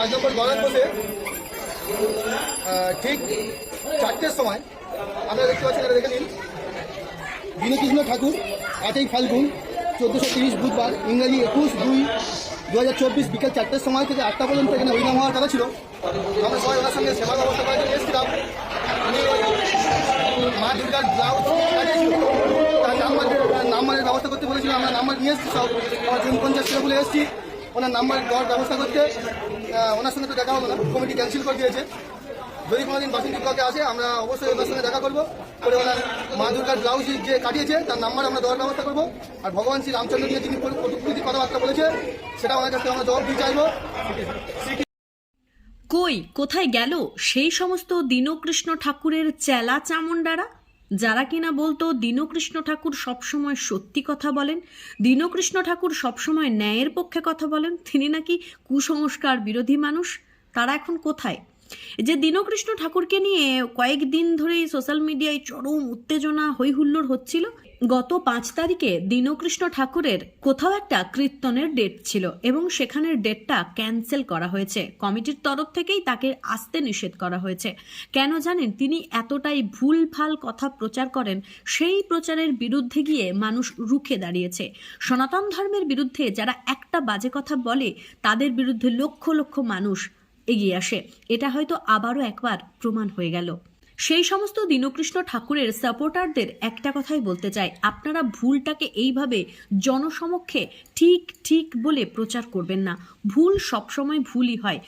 পাঁচ নম্বর বসে ঠিক চারটের সময় আপনারা দেখতে পাচ্ছেন এটা দেখে নিন। দীনকৃষ্ণ ঠাকুর আটই ফাল্গুন, চোদ্দোশো তিরিশ বুধবার, ইংরাজি একুশ দুই দু হাজার চব্বিশ বিকেল চারটের সময় থেকে আটটা পর্যন্ত এখানে হরিনাম হওয়ার কথা ছিল। আমরা সবাই ওনার সঙ্গে সেবা ব্যবস্থা করার জন্য এসেছিলাম। উনি মা দুর্গার ব্লাউজ তার নাম্বার নাম্বারের ব্যবস্থা করতে বলেছিল আমরা নাম্বার নিয়ে এসেছি সব। আমার জুন পঞ্চাশ বলে এসেছি। ওনার নাম্বার দেওয়ার ব্যবস্থা করতে ওনার সঙ্গে তো দেখা হলো না। কমিটি ক্যান্সেল করে দিয়েছে। যদি কোনোদিন বাসন্তী ব্লকে আসে, আমরা অবশ্যই ওনার সঙ্গে দেখা করব। করে ওনার মা দুর্গার ব্লাউজ যে কাটিয়েছে, তার নাম্বার আমরা দেওয়ার ব্যবস্থা করব। আর ভগবান শ্রী রামচন্দ্র নিয়ে যিনি কটুকৃতি কথাবার্তা বলেছে, সেটা ওনার কাছ আমরা জবাব দিয়ে চাইব। কই, কোথায় গেল? সেই সমস্ত দীনকৃষ্ণ ঠাকুরের চেলা চামুন্ডারা যারা কিনা বলতো দীনকৃষ্ণ ঠাকুর সবসময় সত্যি কথা বলেন, দীনকৃষ্ণ ঠাকুর সবসময় ন্যায়ের পক্ষে কথা বলেন, তিনি নাকি কুসংস্কার বিরোধী মানুষ, তারা এখন কোথায়? যে দীনকৃষ্ণ ঠাকুরকে নিয়ে কয়েকদিন ধরেই সোশ্যাল মিডিয়ায় চরম উত্তেজনা, হৈহুল্লোড় হচ্ছিল। গত পাঁচ তারিখে দীনকৃষ্ণ ঠাকুরের কোথাও একটা কীর্তনের ডেট ছিল এবং সেখানের ডেটটা ক্যান্সেল করা হয়েছে। কমিটির তরফ থেকেই তাকে আসতে নিষেধ করা হয়েছে। কেন জানেন, তিনি এতটাই ভুলভাল কথা প্রচার করেন, সেই প্রচারের বিরুদ্ধে গিয়ে মানুষ রুখে দাঁড়িয়েছে। সনাতন ধর্মের বিরুদ্ধে যারা একটা বাজে কথা বলে, তাদের বিরুদ্ধে লক্ষ লক্ষ মানুষ এগিয়ে আসে। এটা হয়তো আবারও একবার প্রমাণ হয়ে গেল। সেই সমস্ত দীনকৃষ্ণ ঠাকুরের সাপোর্টারদের একটা কথাই বলতে চাই। আপনারা ভুলটাকে এইভাবে জনসমক্ষে ঠিক ঠিক বলে প্রচার করবেন না। ভুল সবসময় ভুলই হয়।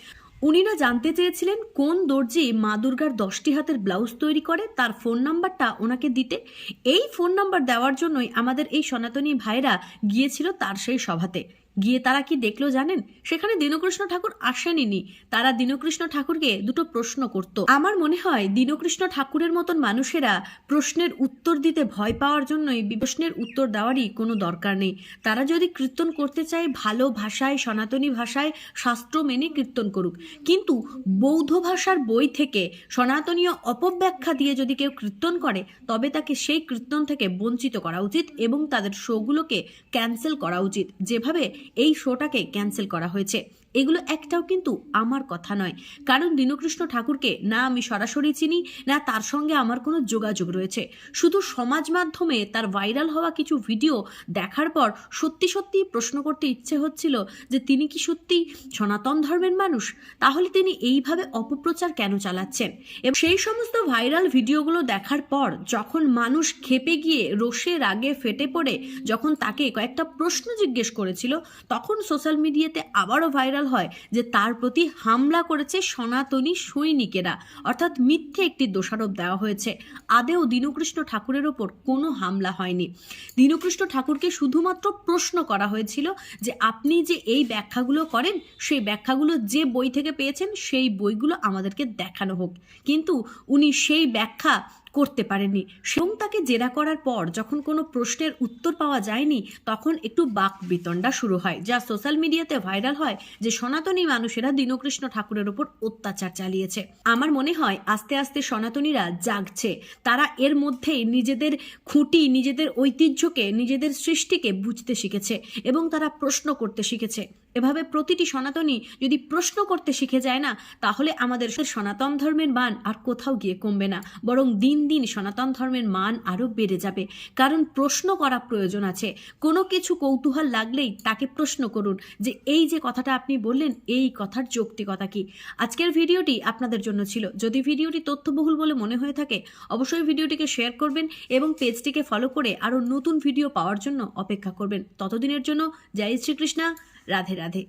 উনিরা জানতে চেয়েছিলেন কোন দর্জি মা দুর্গার দশটি হাতের ব্লাউজ তৈরি করে, তার ফোন নাম্বারটা ওনাকে দিতে। এই ফোন নাম্বার দেওয়ার জন্যই আমাদের এই সনাতনী ভাইরা গিয়েছিল তার সেই সভাতে। গিয়ে তারা কি দেখল জানেন? সেখানে দীনকৃষ্ণ ঠাকুর আসেনি তারা দীনকৃষ্ণ ঠাকুরকে দুটো প্রশ্ন করত। আমার মনে হয় দীনকৃষ্ণ ঠাকুরের মতন মানুষেরা প্রশ্নের উত্তর দিতে ভয় পাওয়ার জন্যই প্রশ্নের উত্তর দেওয়ারই কোনো দরকার নেই। তারা যদি কীর্তন করতে চায়, ভালো ভাষায়, সনাতনী ভাষায় শাস্ত্র মেনে কীর্তন করুক। কিন্তু বৌদ্ধ ভাষার বই থেকে সনাতনীয় অপব্যাখ্যা দিয়ে যদি কেউ কীর্তন করে, তবে তাকে সেই কীর্তন থেকে বঞ্চিত করা উচিত এবং তাদের শোগুলোকে ক্যান্সেল করা উচিত। যেভাবে এই শোটাকে ক্যান্সেল করা হয়েছে। এগুলো একটাও কিন্তু আমার কথা নয়। কারণ দীনকৃষ্ণ ঠাকুরকে না আমি সরাসরি চিনি, না তার সঙ্গে আমার কোনো যোগাযোগ রয়েছে। শুধু সমাজ মাধ্যমে তার ভাইরাল হওয়া কিছু ভিডিও দেখার পর সত্যি সত্যি প্রশ্ন করতে ইচ্ছে হচ্ছিল যে তিনি কি সত্যি সনাতন ধর্মের মানুষ? তাহলে তিনি এইভাবে অপপ্রচার কেন চালাচ্ছেন? এবং সেই সমস্ত ভাইরাল ভিডিওগুলো দেখার পর যখন মানুষ খেপে গিয়ে রোষে রাগে ফেটে পড়ে, যখন তাকে কয়েকটা প্রশ্ন জিজ্ঞেস করেছিল, তখন সোশ্যাল মিডিয়াতে আবারও ভাইরাল হয় যে তার প্রতি হামলা করেছে সনাতনী সৈনিকেরা। অর্থাৎ মিথ্যে একটি দোষারোপ দেওয়া হয়েছে। আদেও দীনকৃষ্ণ ঠাকুরের ওপর কোনো হামলা হয়নি। দীনকৃষ্ণ ঠাকুরকে শুধুমাত্র প্রশ্ন করা হয়েছিল যে আপনি যে এই ব্যাখ্যাগুলো করেন, সেই ব্যাখ্যাগুলো যে বই থেকে পেয়েছেন, সেই বইগুলো আমাদেরকে দেখানো হোক। কিন্তু উনি সেই ব্যাখ্যা করতে পারেনি এবং তাকে জেরা করার পর যখন কোনো প্রশ্নের উত্তর পাওয়া যায়নি, তখন একটু বাক বিতণ্ডা শুরু হয়, যা সোশ্যাল মিডিয়াতে ভাইরাল হয় যে সনাতনী মানুষেরা দীনকৃষ্ণ ঠাকুরের ওপর অত্যাচার চালিয়েছে। আমার মনে হয় আস্তে আস্তে সনাতনীরা জাগছে। তারা এর মধ্যেই নিজেদের খুঁটি, নিজেদের ঐতিহ্যকে, নিজেদের সৃষ্টিকে বুঝতে শিখেছে এবং তারা প্রশ্ন করতে শিখেছে। এভাবে প্রতিটি সনাতনী যদি প্রশ্ন করতে শিখে যায় না, তাহলে আমাদের সনাতন ধর্মের মান আর কোথাও গিয়ে কমবে না। বরং দিন দিন সনাতন ধর্মের মান আরও বেড়ে যাবে। কারণ প্রশ্ন করা প্রয়োজন আছে। কোনো কিছু কৌতূহল লাগলেই তাকে প্রশ্ন করুন যে, এই যে কথাটা আপনি বললেন, এই কথার যৌক্তিকতা কি? আজকের ভিডিওটি আপনাদের জন্য ছিল। যদি ভিডিওটি তথ্যবহুল বলে মনে হয়ে থাকে, অবশ্যই ভিডিওটিকে শেয়ার করবেন এবং পেজটিকে ফলো করে আরও নতুন ভিডিও পাওয়ার জন্য অপেক্ষা করবেন। ততদিনের জন্য জয় শ্রীকৃষ্ণা। রাধে রাধে